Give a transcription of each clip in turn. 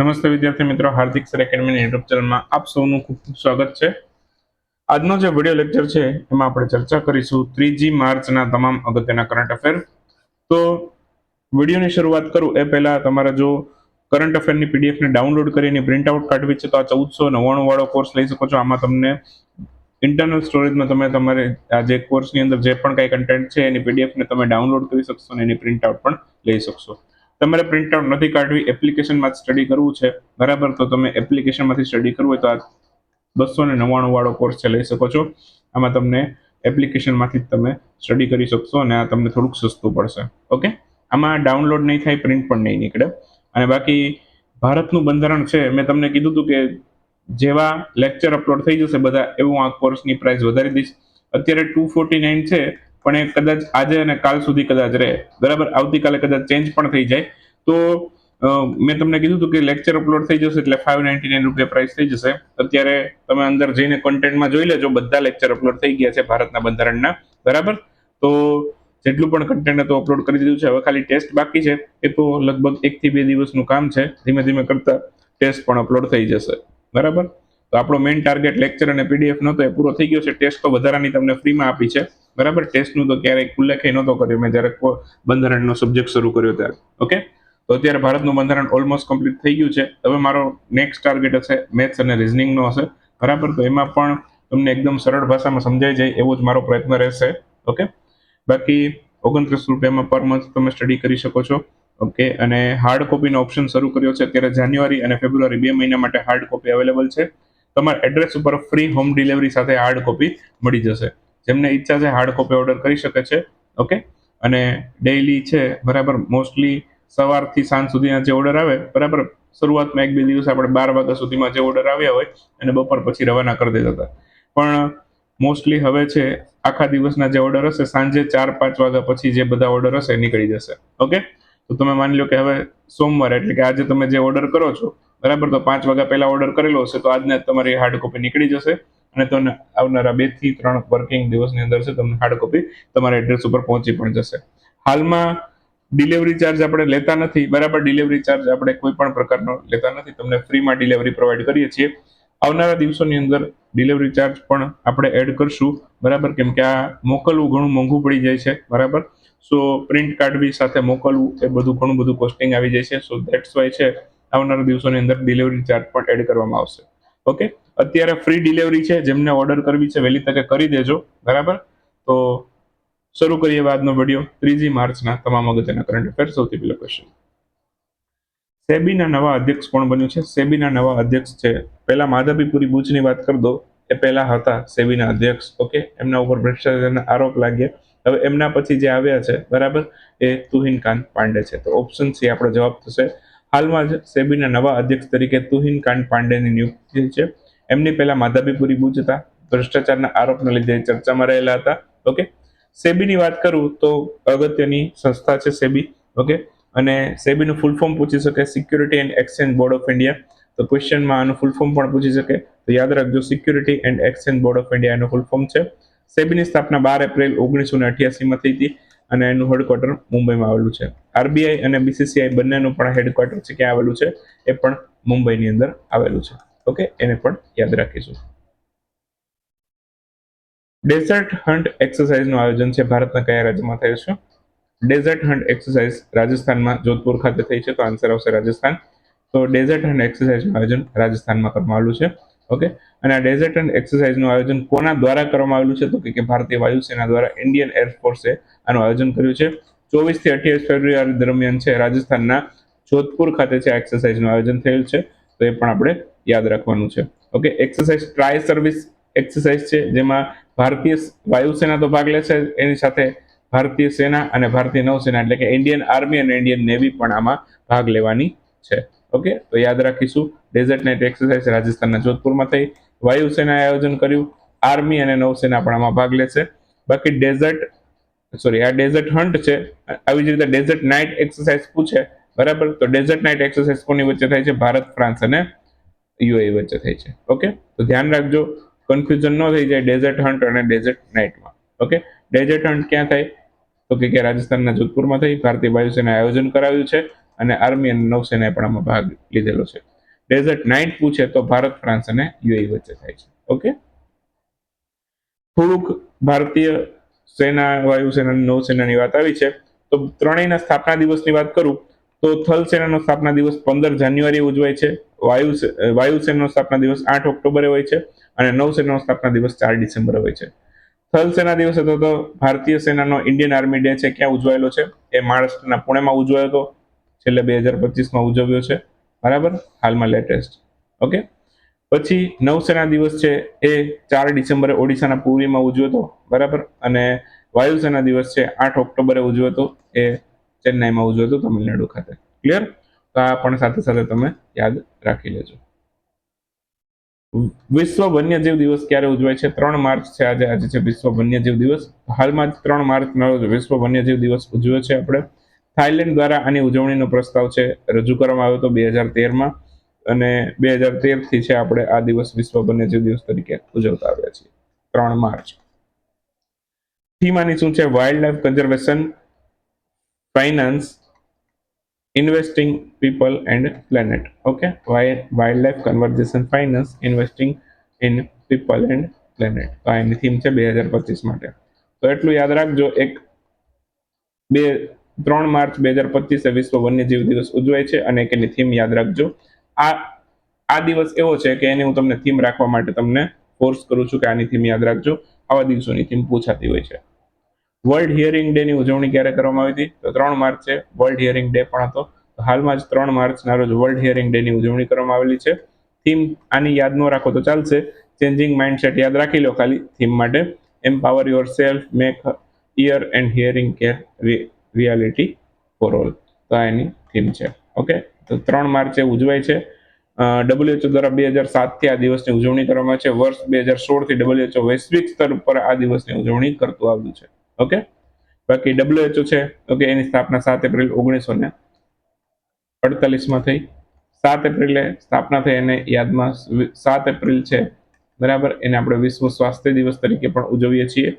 નમસ્તે વિદ્યાર્થી મિત્રો, હાર્દિક સર એકેડમીની યુટ્યુબ ચેનલમાં આપ સૌનું ખૂબ ખૂબ સ્વાગત છે. આજનો જે વીડિયો લેક્ચર છે, એમાં આપણે ચર્ચા કરીશું ત્રીજી માર્ચના તમામ અગત્યના કરંટ અફેર તો વિડીયોની શરૂઆત કરું, એ પહેલાં તમારા જો કરંટ અફેરની પીડીએફને ડાઉનલોડ કરીને પ્રિન્ટ આઉટ કાઢવી છે, તો આ ચૌદસો નવ્વાણું વાળો કોર્સ લઈ શકો છો. આમાં તમને ઇન્ટરનલ સ્ટોરેજમાં તમે તમારે આ જે કોર્સની અંદર જે પણ કાંઈ કન્ટેન્ટ છે, એની પીડીએફને તમે ડાઉનલોડ કરી શકશો અને એની પ્રિન્ટ આઉટ પણ લઈ શકશો. તમારે પ્રિન્ટ આઉટ નથી કાઢવી એપ્લિકેશનમાં સ્ટડી કરવું છે. બરાબર, તો તમે એપ્લિકેશનમાંથી સ્ટડી કરવું હોય તો આ બસો ને નવ્વાણું વાળો કોર્સ છે, લઈ શકો છો. આમાં તમને એપ્લિકેશનમાંથી જ તમે સ્ટડી કરી શકશો અને આ તમને થોડુંક સસ્તું પડશે. ઓકે? આમાં ડાઉનલોડ નહીં થાય પ્રિન્ટ પણ નહીં નીકળે. અને બાકી ભારતનું બંધારણ છે, મેં તમને કીધું હતું કે જેવા લેક્ચર અપલોડ થઈ જશે, બધા એવું આ કોર્સની પ્રાઇસ વધારી દઈશ. અત્યારે ટુ ફોર્ટી નાઇન છે પણ એ કદાચ આજે અને કાલ સુધી કદાચ રહે. બરાબર? આવતીકાલે કદાચ ચેન્જ પણ થઈ જાય. તો મેં તમને કીધું હતું કે લેક્ચર અપલોડ થઈ જશે એટલે ફાઇવ નાઇન્ટી નાઇન રૂપિયા પ્રાઇસ થઈ જશે. અત્યારે તમે અંદર જઈને કોન્ટેન્ટમાં જોઈ લેજો. બધા લેક્ચર અપલોડ થઈ ગયા છે ભારતના બંધારણના. બરાબર? તો, જેટલું પણ કન્ટેન્ટ હતું અપલોડ કરી દીધું છે. હવે ખાલી ટેસ્ટ બાકી છે. એ તો લગભગ એકથી બે દિવસનું કામ છે. ધીમે ધીમે કરતા ટેસ્ટ પણ અપલોડ થઈ જશે. બરાબર? તો આપણો મેઇન ટાર્ગેટ લેક્ચર અને પીડીએફ નહોતો, એ પૂરો થઈ ગયો છે. ટેસ્ટ તો વધારાની તમને ફ્રીમાં આપી છે. બરાબર? ટેસ્ટનું તો ક્યારેય ઉલ્લેખ નહોતો કર્યો. મેં જ્યારે બંધારણનો સબ્જેક્ટ શરૂ કર્યો ત્યારે. ઓકે તો અત્યારે ભારતનું બંધારણ ઓલમોસ્ટ કમ્પ્લીટ થઈ ગયું છે. હવે મારો નેક્સ્ટ ટાર્ગેટ હશે મેથ્સ અને રિઝનિંગનો હશે. બરાબર? તો એમાં પણ તમને એકદમ સરળ ભાષામાં સમજાઈ જાય એવો જ મારો પ્રયત્ન રહેશે. ઓકે બાકી ઓગણત્રીસ રૂપિયામાં પર મંથ તમે સ્ટડી કરી શકો છો. ઓકે અને હાર્ડ કોપીનો ઓપ્શન શરૂ કર્યો છે. અત્યારે જાન્યુઆરી અને ફેબ્રુઆરી બે મહિના માટે હાર્ડ કોપી અવેલેબલ છે. તમારા એડ્રેસ ઉપર ફ્રી હોમ ડિલિવરી સાથે હાર્ડ કોપી મળી જશે. જેમને ઈચ્છા છે હાર્ડ કોપી ઓર્ડર કરી શકે છે ઓકે અને ડેઈલી છે, બરાબર મોસ્ટલી સવારથી સાંજ સુધીના જે ઓર્ડર આવે, બરાબર, શરૂઆતમાં એક બે દિવસ આપણે બાર વાગ્યા સુધીમાં જે ઓર્ડર આવ્યા હોય અને બપોર પછી રવાના કરી દેતા હતા. પણ મોસ્ટલી હવે છે, આખા દિવસના જે ઓર્ડર હશે, સાંજે ચાર પાંચ વાગ્યા પછી જે બધા ઓર્ડર હશે નીકળી જશે ઓકે તો તમે માની લો કે હવે સોમવારે, એટલે કે આજે તમે જે ઓર્ડર કરો છો બરાબર? તો પાંચ વાગ્યા પહેલા ઓર્ડર કરેલો હશે, તો આજને તમારી હાર્ડ કોપી નીકળી જશે. અને તમને આવનારા બેથી ત્રણ વર્કિંગ દિવસની અંદર છે, તમને હાર્ડ કોપી તમારા એડ્રેસ ઉપર પહોંચી પણ જશે. હાલમાં ડિલિવરી ચાર્જ આપણે લેતા નથી, બરાબર? ડિલિવરી ચાર્જ આપણે કોઈ પણ પ્રકારનો લેતા નથી, તમને ફ્રીમાં ડિલિવરી પ્રોવાઈડ કરીએ છીએ. આવનારા દિવસોની અંદર ડિલિવરી ચાર્જ પણ આપણે એડ કરશું, બરાબર? કેમ કે આ મોકલવું ઘણું મોંઘું પડી જાય છે, બરાબર? સો પ્રિન્ટ કાઢવી સાથે મોકલવું એ બધું ઘણું બધું કોસ્ટિંગ આવી જાય છે સો ધેટ્સ વાય છે આવનારા દિવસોની અંદર ડિલિવરી ચાર્જ પણ એડ કરવામાં આવશે. ઓકે અત્યારે ફ્રી ડિલિવરી છે, જેમને ઓર્ડર કરવી છે, વહેલી તકે કરી દેજો. બરાબર? તો શરૂ કરીએ આજનો વીડિયો ત્રીજી માર્ચના તમામ અગત્યના કરંટ અફેર સૌથી પહેલો ક્વેશ્ચન સેબીના નવા અધ્યક્ષ કોણ બન્યું છે? સેબીના નવા અધ્યક્ષ છે. પહેલા માધવીપુરી બુચની વાત કરી દો. એ પહેલા હતા સેબીના અધ્યક્ષ. ઓકે એમના ઉપર ભ્રષ્ટાચારના આરોપ લાગ્યા. હવે એમના પછી જે આવ્યા છે, બરાબર? એ તુહિનકાંત પાંડે છે. તો ઓપ્શન સી આપણો જવાબ થશે. હાલમાં જ સેબીના નવા અધ્યક્ષ તરીકે તુહિનકાંત પાંડેની નિયુક્તિ થઈ છે. એમની પહેલા માધાબીપુરી બુચ ભ્રષ્ટાચારના આરોપને લીધે ચર્ચામાં રહેલા હતા. ઓકે? સેબીની વાત કરું તો અગત્યની સંસ્થા છે સેબી. ઓકે? અને સેબીનું ફૂલ ફોર્મ પૂછી શકે security and exchange board of India તો ક્વેશ્ચનમાં આનું ફૂલ ફોર્મ પણ પૂછી શકે. તો યાદ રાખજો security and exchange board of India એનું ફૂલ ફોર્મ છે. સેબીની સ્થાપના બાર એપ્રિલ ઓગણીસો ને અઠ્યાસીમાં થઈ હતી. અને એનું હેડક્વાર્ટર મુંબઈમાં આવેલું છે. આરબીઆઈ અને બીસીસીઆઈ બંનેનું પણ હેડક્વાર્ટર છે, ક્યાં આવેલું છે, એ પણ મુંબઈની અંદર આવેલું છે. ઓકે એને પણ યાદ રાખીશું. ડેઝર્ટ હન્ટ એક્સરસાઇઝનું આયોજન છે, ભારતના કયા રાજ્યમાં થયું છે? ડેઝર્ટ હન્ટ એક્સરસાઇઝ રાજસ્થાનમાં જોધપુર ખાતે થઈ છે, તો આન્સર આવશે રાજસ્થાન. તો ડેઝર્ટ હન્ટ એક્સરસાઇઝનું આયોજન રાજસ્થાનમાં કરવામાં આવેલું છે. ઓકે? અને આ ડેઝર્ટ એન્ડ એક્સરસાઇઝનું આયોજન કોના દ્વારા કરવામાં આવેલું છે? તો કે ભારતીય વાયુસેના દ્વારા ઇન્ડિયન એરફોર્સે આનું આયોજન કર્યું છે. ચોવીસથી અઠ્યાવીસ ફેબ્રુઆરી દરમિયાન છે રાજસ્થાનના જોધપુર ખાતે છે આ એક્સરસાઇઝનું આયોજન થયેલ છે. તો એ પણ આપણે યાદ રાખવાનું છે. Okay? Exercise tri service exercise છે, જેમાં ભારતીય વાયુસેના તો ભાગ લે છે. એની સાથે ભારતીય સેના અને ભારતીય નૌસેના એટલે કે ઇન્ડિયન આર્મી અને ઇન્ડિયન નેવી પણ આમાં ભાગ લેવાની છે. ઓકે? તો યાદ રાખીશું ડેઝર્ટ નાઇટ એક્સરસાઇઝ રાજસ્થાનના જોધપુરમાં થઈ. વાયુસેનાએ આયોજન કર્યું. આર્મી અને નૌસેના પણ આમાં ભાગ લેશે. બાકી ડેઝર્ટ સોરી આ ડેઝર્ટ હન્ટ છે. આવી જ રીતે ડેઝર્ટ નાઇટ એક્સરસાઇઝ પૂછે. બરાબર? તો ડેઝર્ટ નાઇટ એક્સરસાઇઝ કોની વચ્ચે થાય છે? ભારત ફ્રાન્સ અને યુએઈ વચ્ચે થાય છે. ઓકે? તો ધ્યાન રાખજો કન્ફ્યુઝન ન થઈ જાય ડેઝર્ટ હન્ટ અને ડેઝર્ટ નાઇટમાં ઓકે? ડેઝર્ટ હન્ટ ક્યાં થાય? તો કે રાજસ્થાનના જોધપુરમાં થઈ. ભારતીય વાયુસેનાએ આયોજન કરાવ્યું છે. અને આર્મી અને નૌસેનાએ પણ આમાં ભાગ લીધેલો છે. ડેઝર્ટ નાઇટ પૂછે તો ભારત ફ્રાન્સ અને યુએઈ વચ્ચે થાય છે. ઓકે થોડુંક ભારતીય સેના, વાયુસેના નૌસેનાની વાત આવી છે. તો ત્રણેયના સ્થાપના દિવસની વાત કરું, તો થલ સેનાનો સ્થાપના દિવસ પંદર જાન્યુઆરી ઉજવાય છે. વાયુ વાયુસેનાનો સ્થાપના દિવસ આઠ ઓક્ટોબરે હોય છે અને નૌસેનાનો સ્થાપના દિવસ ચાર ડિસેમ્બરે હોય છે. થલ સેના દિવસ તો ભારતીય સેનાનો ઇન્ડિયન આર્મી ડે છે. ક્યાં ઉજવાયેલો છે? એ મહારાષ્ટ્રના પુણેમાં ઉજવાયો હતો. છેલ્લે બે હજાર પચીસમાં ઉજવ્યો છે. બરાબર? હાલમાં લેટેસ્ટ ઓકે? પછી નૌસેના દિવસ છે એ ચાર ડિસેમ્બરે ઓડિશાના પૂર્વીમાં ઉજવ્યો હતો. બરાબર? અને વાયુસેના દિવસ છે આઠ ઓક્ટોબરે ઉજવ્યો હતો. એ ચેન્નાઈમાં ઉજવ્યો હતો તમિલનાડુ ખાતે. ક્લિયર તો આ પણ સાથે સાથે તમે યાદ રાખી લેજો. વિશ્વ વન્યજીવ દિવસ ક્યારે ઉજવાય છે? ત્રણ માર્ચ છે આજે. આજે છે વિશ્વ વન્યજીવ દિવસ. હાલમાં જ ત્રણ માર્ચના રોજ વિશ્વ વન્યજીવ દિવસ ઉજવ્યો છે આપણે. થાઇલેન્ડ દ્વારા આની ઉજવણીનો પ્રસ્તાવ છે, રજૂ કરવામાં આવ્યો હતો બે હજાર તેરમાં અને બે હજાર તેરથી છે આપણે આ દિવસ વિશ્વ વન્યજીવ દિવસ તરીકે ઉજવતા આવ્યા છીએ, ત્રણ માર્ચ. થીમ આની શું છે? Wild life conservation, finance, investing people and planet. Okay? Wild life conversation finance, investing in people and planet. તો આ એની થીમ છે બે હજાર પચીસ માટે. તો એટલું યાદ રાખજો, એક, બે ત્રણ માર્ચ બે હજાર પચીસે વિશ્વ વન્યજીવ દિવસ ઉજવાય છે અને એની થીમ યાદ રાખજો. આ આ દિવસ એવો છે કે એની હું તમને થીમ રાખવા માટે તમને ફોર્સ કરું છું કે આની થીમ યાદ રાખજો. આવા દિવસોની થીમ પૂછાતી હોય છે. વર્લ્ડ હિયરિંગ ડેની ઉજવણી ક્યારે કરવામાં આવી હતી? તો ત્રણ માર્ચ વર્લ્ડ હિયરિંગ ડે પણ હતો. હાલમાં જ ત્રણ માર્ચના રોજ વર્લ્ડ હિયરિંગ ડેની ઉજવણી કરવામાં આવેલી છે. થીમ આની યાદ ન રાખો તો ચાલશે. ચેન્જિંગ માઇન્ડસેટ યાદ રાખી લો ખાલી થીમ માટે. Empower yourself make ear and hearing care reality for all. તો આ એની થીમ છે. ઓકે? તો ત્રણ માર્ચે ઉજવાય છે. ડબ્લ્યુએચઓ દ્વારા બે હજાર સાતથી આ દિવસની ઉજવણી કરવામાં છે. વર્ષ બે હજાર સોળથી ડબ્લ્યુએચઓ વૈશ્વિક સ્તર પર આ દિવસની ઉજવણી કરતું આવ્યું છે. ઓકે? બાકી ડબ્લ્યુએચઓ છે, ઓકે, એની સ્થાપના સાત એપ્રિલ ઓગણીસો ને અડતાલીસમાં થઈ. સાત એપ્રિલે સ્થાપના થઈ એને યાદમાં સાત એપ્રિલ છે. બરાબર? એને આપણે વિશ્વ સ્વાસ્થ્ય દિવસ તરીકે પણ ઉજવીએ છીએ.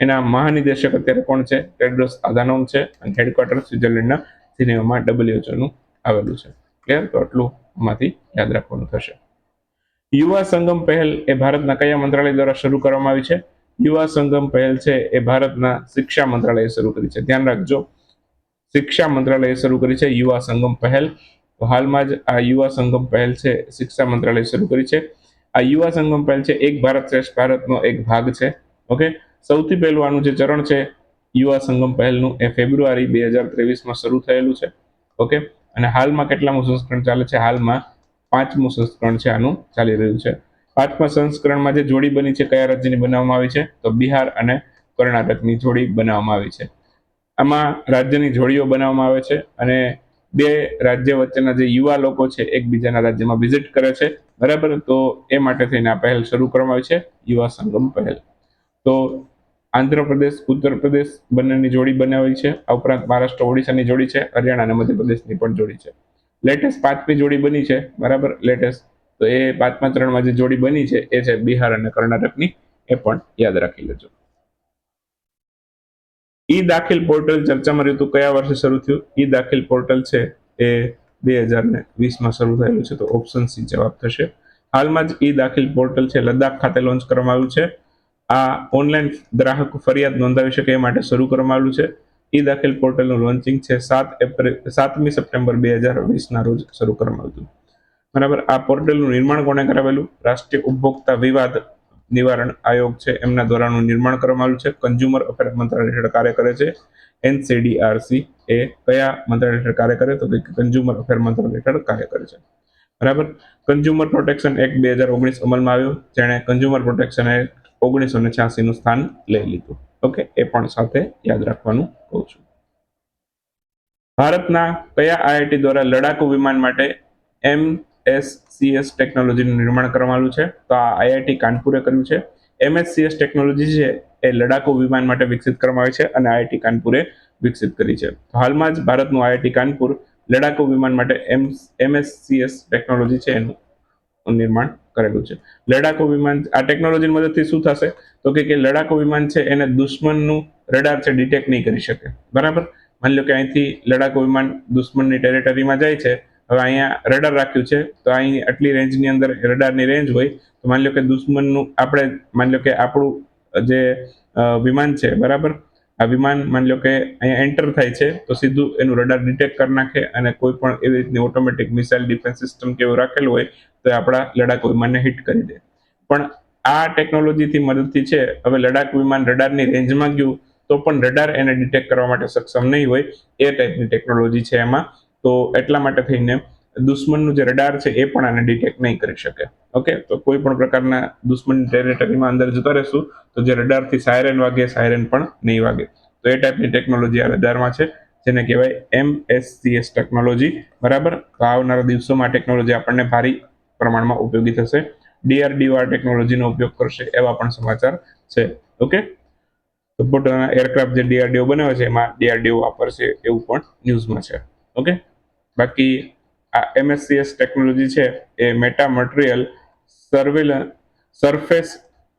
એના મહાનિદેશક અત્યારે કોણ છે? ટેડ્રોસ આધાનોમ છે અને હેડક્વાર્ટર સ્વિટરલેન્ડના સિનેમામાં ડબલ્યુએચઓનું આવેલું છે. ક્લિયર તો આટલું આમાંથી યાદ રાખવાનું થશે. યુવા સંગમ પહેલ એ ભારતના કયા મંત્રાલય દ્વારા શરૂ કરવામાં આવી છે? યુવા સંગમ પહેલ છે એ ભારતના શિક્ષા મંત્રાલયે શરૂ કરી છે. ધ્યાન રાખજો. શિક્ષા મંત્રાલયે શરૂ કરી છે યુવા સંગમ પહેલ. હાલમાં જ આ યુવા સંગમ પહેલ છે શિક્ષા મંત્રાલયે શરૂ કરી છે. આ યુવા સંગમ પહેલ છે એક ભારત શ્રેષ્ઠ ભારતનો એક ભાગ છે. ઓકે સૌથી પહેલું આનું જે ચરણ છે, યુવા સંગમ પહેલનું એ ફેબ્રુઆરી બે હજાર ત્રેવીસમાં શરૂ થયેલું છે. ઓકે? અને હાલમાં કેટલામું સંસ્કરણ ચાલે છે? હાલમાં પાંચમું સંસ્કરણ છે આનું ચાલી રહ્યું છે. પાંચમા સંસ્કરણમાં જે જોડી બની છે, કયા રાજ્યની બનાવવામાં આવી છે? તો બિહાર અને કર્ણાટકની જોડી બનાવવામાં આવી છે. આમાં રાજ્યની જોડીઓ બનાવવામાં આવે છે અને બે રાજ્ય વચ્ચેના જે યુવા લોકો છે, એકબીજાના રાજ્યમાં વિઝિટ કરે છે. બરાબર? તો એ માટે થઈને આ પહેલ શરૂ કરવામાં આવી છે, યુવા સંગમ પહેલ. તો આંધ્રપ્રદેશ ઉત્તર પ્રદેશ બંનેની જોડી બનાવી છે. આ ઉપરાંત મહારાષ્ટ્ર, ઓડિશાની જોડી છે. હરિયાણા અને મધ્યપ્રદેશની પણ જોડી છે. લેટેસ્ટ પાંચમી જોડી બની છે. બરાબર? લેટેસ્ટ તો એ પાંચમા ચરણમાં જે જોડી બની છે એ છે બિહાર અને કર્ણાટકની. એ પણ યાદ રાખી લેજો. ઈ દાખિલ પોર્ટલ ચર્ચામાં રહ્યું હતું કયા વર્ષે શરૂ થયું? ઈ દાખિલ પોર્ટલ છે એ બે હજાર ને વીસમાં શરૂ થયેલું છે. તો ઓપ્શન સી જવાબ થશે. હાલમાં જ ઈ દાખિલ પોર્ટલ છે લદ્દાખ ખાતે લોન્ચ કરવામાં આવ્યું છે. આ ઓનલાઈન ગ્રાહકો ફરિયાદ નોંધાવી શકે એ માટે શરૂ કરવામાં આવ્યું છે. ઈ દાખલ પોર્ટલનું લોન્ચિંગ છે સાત એપ્રિલ, સાતમી સપ્ટેમ્બર બે હજાર વીસના રોજ શરૂ કરવામાં આવ્યું બરાબર, આ પોર્ટલનું નિર્માણ કોણે કરાવેલું? રાષ્ટ્રીય ઉપભોક્તા વિવાદ નિવારણ આયોગ છે. એમના દ્વારાનું નિર્માણ કરવામાં આવ્યું છે. કન્ઝ્યુમર અફેર મંત્રાલય હેઠળ કાર્ય કરે છે. એનસીડીઆરસી એ કયા મંત્રાલય હેઠળ કાર્ય કરે? તો કે કન્ઝ્યુમર અફેર મંત્રાલય હેઠળ કાર્ય કરે છે. બરાબર, કન્ઝ્યુમર પ્રોટેક્શન એક્ટ બે હજાર ઓગણીસ અમલમાં આવ્યો. જેણે કન્ઝ્યુમર પ્રોટેક્શન એક્ટ ઓગણીસો ને છ્યાસીનું સ્થાન લઈ લીધું. ઓકે એ પણ સાથે યાદ રાખવાનું કહું છું. ભારતના કયા આઈઆઈટી દ્વારા લડાકુ વિમાન માટે એમ એમએસસીએસ ટેકનોલોજીનું નિર્માણ કરવામાં છે? તો આ આઈઆઈટી કાનપુરે કર્યું છે. એમએસસીએસ ટેકનોલોજી છે એ લડાકુ વિમાન માટે વિકસિત કરવામાં આવી છે અને આઈઆઈટી કાનપુરે વિકસિત કરી છે. હાલમાં જ ભારતનું આઈઆઈટી કાનપુર લડાકુ વિમાન માટે એમ એમએસસીએસ ટેકનોલોજી છે એનું નિર્માણ કરેલું છે. લડાકુ વિમાન, આ ટેકનોલોજીની મદદથી શું થશે? તો કે લડાકુ વિમાન છે, એને દુશ્મનનું રડાર છે ડિટેક્ટ નહીં કરી શકે. બરાબર? માની લો કે અહીંથી લડાકુ વિમાન દુશ્મનની ટેરેટરીમાં જાય છે, હવે અહીંયા રડાર રાખ્યું છે, તો અહીં આટલી રેન્જની અંદર રડારની રેન્જ હોય, તો માની લો કે દુશ્મનનું આપણે, માની લો કે આપણું જે વિમાન છે, બરાબર? આ વિમાન માની લો કે અહીંયા એન્ટર થાય છે, તો સીધું એનું રડાર ડિટેક્ટ કરી નાખે અને કોઈ પણ એવી રીતની ઓટોમેટિક મિસાઇલ ડિફેન્સ સિસ્ટમ કે એવું રાખેલું હોય તો આપણા લડાકુ વિમાનને હિટ કરી દે. પણ આ ટેકનોલોજીથી મદદથી છે, હવે લડાક વિમાન રડારની રેન્જમાં ગયું, તો પણ રડાર એને ડિટેક્ટ કરવા માટે સક્ષમ નહીં હોય, એ ટાઈપની ટેકનોલોજી છે એમાં. તો એટલા માટે થઈને દુશ્મનનું જે રડાર છે, એ પણ આને ડિટેક્ટ નહીં કરી શકે. ઓકે તો કોઈ પણ પ્રકારના દુશ્મન ટેરેટરીમાં અંદર જતા રહેશું, તો જે રડારથી સાયરન વાગે સાયરન પણ નહીં વાગે. તો એ ટાઈપની ટેકનોલોજી આ રડારમાં છે, જેને કહેવાય એમએસસીએસ ટેકનોલોજી બરાબર? આવનારા દિવસોમાં ટેકનોલોજી આપણને ભારી પ્રમાણમાં ઉપયોગી થશે. ડીઆરડીઓ આ ટેકનોલોજીનો ઉપયોગ કરશે એવા પણ સમાચાર છે. ઓકે તો પોતાના એરક્રાફ્ટ જે ડીઆરડીઓ બનાવે છે, એમાં ડીઆરડીઓ વાપરશે એવું પણ ન્યૂઝમાં છે. ઓકે બાકી આ એમએસસીએસ ટેકનોલોજી છે, એ meta material surveil surface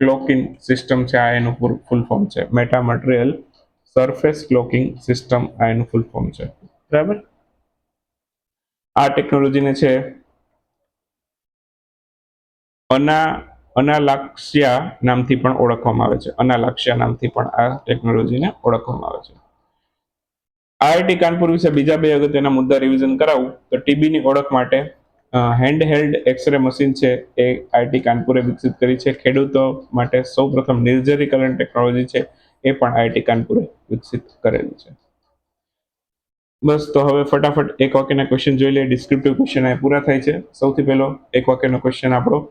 cloaking system છે, આ એનું ફૂલ ફોર્મ છે. Meta material surface cloaking system આ એનું ફૂલ ફોર્મ છે. બરાબર? આ ટેકનોલોજીને છે અના, અનાલાક્ષ્યા નામથી પણ ઓળખવામાં આવે છે. અનાલાક્ષ્યા નામથી પણ આ ટેકનોલોજીને ઓળખવામાં આવે છે. આઈઆઈટી કાનપુર વિશે બીજા બે અગત્યના મુદ્દા રિવિઝન કરાવું. તો ટીબીની ઓળખ માટે હેન્ડ હેલ્ડ એક્સરે મશીન છે એ આઈઆઈટી કાનપુરે વિકસિત કરી છે. ખેડૂતો માટે સૌપ્રથમ નિર્જરીકરણ ટેકનોલોજી છે એ પણ આઈઆઈટી કાનપુરે વિકસિત કરેલી છે. બસ, તો હવે ફટાફટ એક વાક્યના ક્વેશ્ચન જોઈ લઈએ. ડિસ્ક્રિપ્ટિવ ક્વેશ્ચન આ પૂરા થાય છે. સૌથી પહેલો એક વાક્યનો ક્વેશ્ચન આપણો.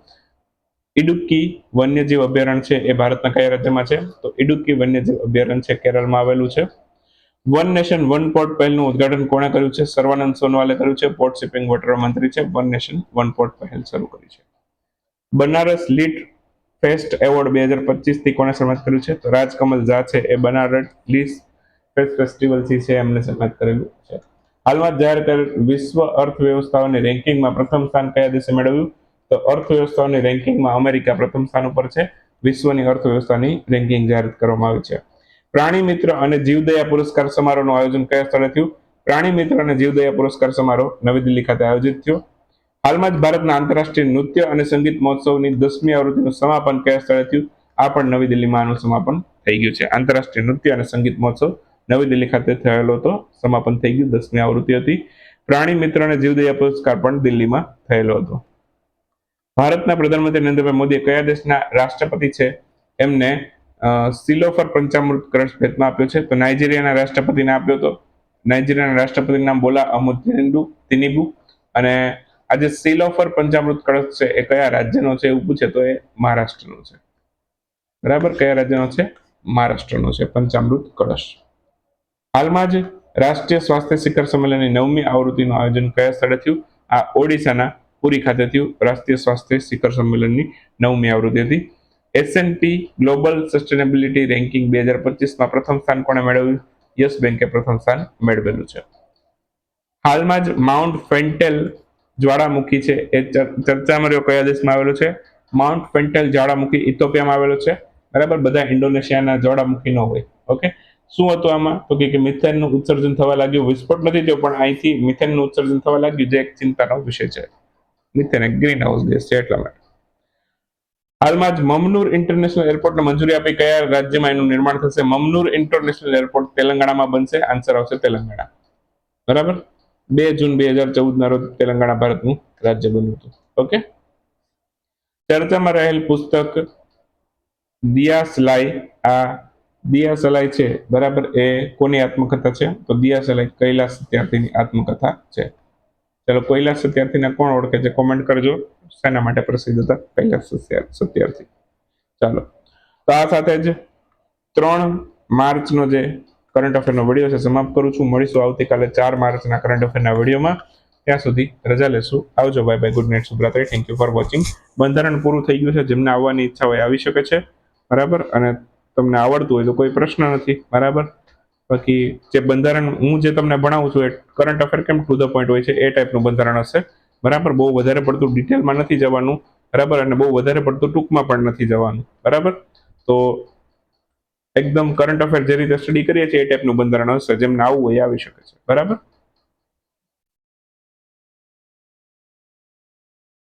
ઇડુક્કી વન્યજીવ અભયારણ્ય છે, એ ભારતના કયા રાજ્યમાં છે? તો ઇડુક્કી વન્યજીવ અભયારણ્ય છે, કેરળમાં આવેલું છે. વન નેશન, વન પોર્ટ પહેલનું ઉદ્ઘાટન કોણે કર્યું છે? સર્વાનંદ સોનવાલે કર્યું છે, પોર્ટ શિપિંગ વોટર મંત્રી છે, વન નેશન, વન પોર્ટ પહેલ શરૂ કરી છે. બનારસ લીટ ફેસ્ટ એવોર્ડ બે હજાર પચીસથી કોને સન્માનિત કર્યું છે? તો રાજકમલ ઝા છે, એ બનારસ લીસ ફેસ્ટ ફેસ્ટિવલ છે, એમને સન્માનિત કરેલું છે. હાલમાં જાહેર કરેલ વિશ્વ અર્થવ્યવસ્થાઓની રેન્કિંગમાં પ્રથમ સ્થાન કયા દેશે મેળવ્યું? તો અર્થવ્યવસ્થાઓની રેન્કિંગમાં અમેરિકા પ્રથમ સ્થાન ઉપર છે. વિશ્વની અર્થવ્યવસ્થાની રેન્કિંગ જાહેર કરવામાં આવી છે. પ્રાણી મિત્ર અને જીવદયા પુરસ્કાર સમારોહનું આયોજન કયા સ્થળે થયું? પ્રાણી મિત્ર અને જીવદયા પુરસ્કાર સમારોહ નવી દિલ્હી ખાતે આયોજિત થયો. હાલમાં જ ભારતના આંતરરાષ્ટ્રીય નૃત્ય અને સંગીત મહોત્સવની દસમી આવૃત્તિનું સમાપન કયા સ્થળે થયું? આ પણ નવી દિલ્હીમાં આનું સમાપન થઈ ગયું છે. આંતરરાષ્ટ્રીય નૃત્ય અને સંગીત મહોત્સવ નવી દિલ્હી ખાતે થયેલો હતો સમાપન થઈ ગયું. દસમી આવૃત્તિ હતી. પ્રાણી મિત્ર અને જીવદયા પુરસ્કાર પણ દિલ્હીમાં થયેલો હતો. ભારતના પ્રધાનમંત્રી નરેન્દ્રભાઈ મોદીએ કયા દેશના રાષ્ટ્રપતિ છે એમને સિલોફર પંચામૃત કળશ ભેટમાં આપ્યો છે. તો નાઇજીરિયાના રાષ્ટ્રપતિને આપ્યો હતો નાઇજીરિયાના રાષ્ટ્રપતિનું નામ બોલા અહમદ તિનીબુ તિનિબુ. અને આજે સિલોફર પંચામૃત કળશ છે એ કયા રાજ્યનો છે એવું પૂછે તો એ મહારાષ્ટ્રનો છે. બરાબર? કયા રાજ્યનો છે? મહારાષ્ટ્રનો છે પંચામૃત કળશ. હાલમાં જ રાષ્ટ્રીય સ્વાસ્થ્ય શિખર સંમેલનની નવમી આવૃત્તિનું આયોજન કયા સ્થળે થયું? આ ઓડિશાના પુરી ખાતે થયું. રાષ્ટ્રીય સ્વાસ્થ્ય શિખર સંમેલનની નવમી આવૃત્તિ હતી. એસએનપી ગ્લોબલ સસ્ટેનેબિલિટી રેન્કિંગ બે હજાર પચીસમાં પ્રથમ સ્થાન કોણે મેળવ્યું? યસ બેન્કે પ્રથમ સ્થાન મેળવેલું છે. હાલમાં જ માઉન્ટ ફેન્ટેલ જ્વાળામુખી છે. એ ચર- ચર્ચામાં રહ્યો કયા દેશમાં આવેલો છે? માઉન્ટ ફેન્ટેલ જ્વાળામુખી ઇથોપિયામાં આવેલો છે. બરાબર? બધા ઇન્ડોનેશિયાના જ્વાળામુખી ન હોય. ઓકે? શું હતું આમાં? તો કે મિથેનનું ઉત્સર્જન થવા લાગ્યું. વિસ્ફોટ નથી થયો, પણ અહીંથી મિથેનનું ઉત્સર્જન થવા લાગ્યું, જે એક ચિંતાનો વિષય છે. મિથેન ગ્રીન હાઉસ ગેસ છે એટલા માટે. હાલમાં જ મમનુર ઇન્ટરનેશનલ એરપોર્ટને મંજૂરી આપી કયા રાજ્યમાં એનું નિર્માણ થશે? મમનુર ઇન્ટરનેશનલ એરપોર્ટ તેલંગાણામાં બનશે. આન્સર આવશે તેલંગાણા. બરાબર? બે જૂન બે હજાર ચૌદના રોજ તેલંગાણા ભારતનું રાજ્ય બન્યું હતું. ઓકે? ચર્ચામાં રહેલ પુસ્તક દિયાસલાઈ આ દિયાસલાઈ છે. બરાબર? એ કોની આત્મકથા છે? તો દિયાસલાઈ કૈલાસ સત્યાર્થીની આત્મકથા છે. ચલો કૈલાસ સત્યાર્થીને કોણ ઓળખે છે? કોમેન્ટ કરજો. શેના માટે પ્રસિદ્ધ હતા? કૈલાસ સત્યા- સત્યાર્થી. ચાલો. તો આ સાથે જ ત્રણ માર્ચનો જે કરંટ અફેરનો વીડિયો છે, સમાપ્ત કરું છું. મળીશું આવતીકાલે ચાર માર્ચના કરંટ અફેરના વિડીયોમાં. ત્યાં સુધી રજા લેશું. આવજો. બાય બાય ગુડ નાઇટ શુભરાત્રી. થેન્ક યુ ફોર વોચિંગ બંધારણ પૂરું થઈ ગયું છે. જેમને આવવાની ઈચ્છા હોય, આવી શકે છે. બરાબર? અને તમને આવડતું હોય તો કોઈ પ્રશ્ન નથી. બરાબર? બાકી જે બંધારણ હું જે તમને ભણાવું છું એ કરંટ અફેર કેમ ટુ ધ પોઈન્ટ હોય છે, એ ટાઈપનું બંધારણ હશે. બરાબર? બહુ વધારે પડતું ડિટેલમાં નથી જવાનું. બરાબર? અને બહુ વધારે પડતું ટૂંકમાં પણ નથી જવાનું. બરાબર? તો એકદમ કરંટ અફેર જે રીતે સ્ટડી કરીએ છીએ એ ટાઈપનું બંધારણ હશે, જેમને આવવું હોય આવી શકે છે. બરાબર?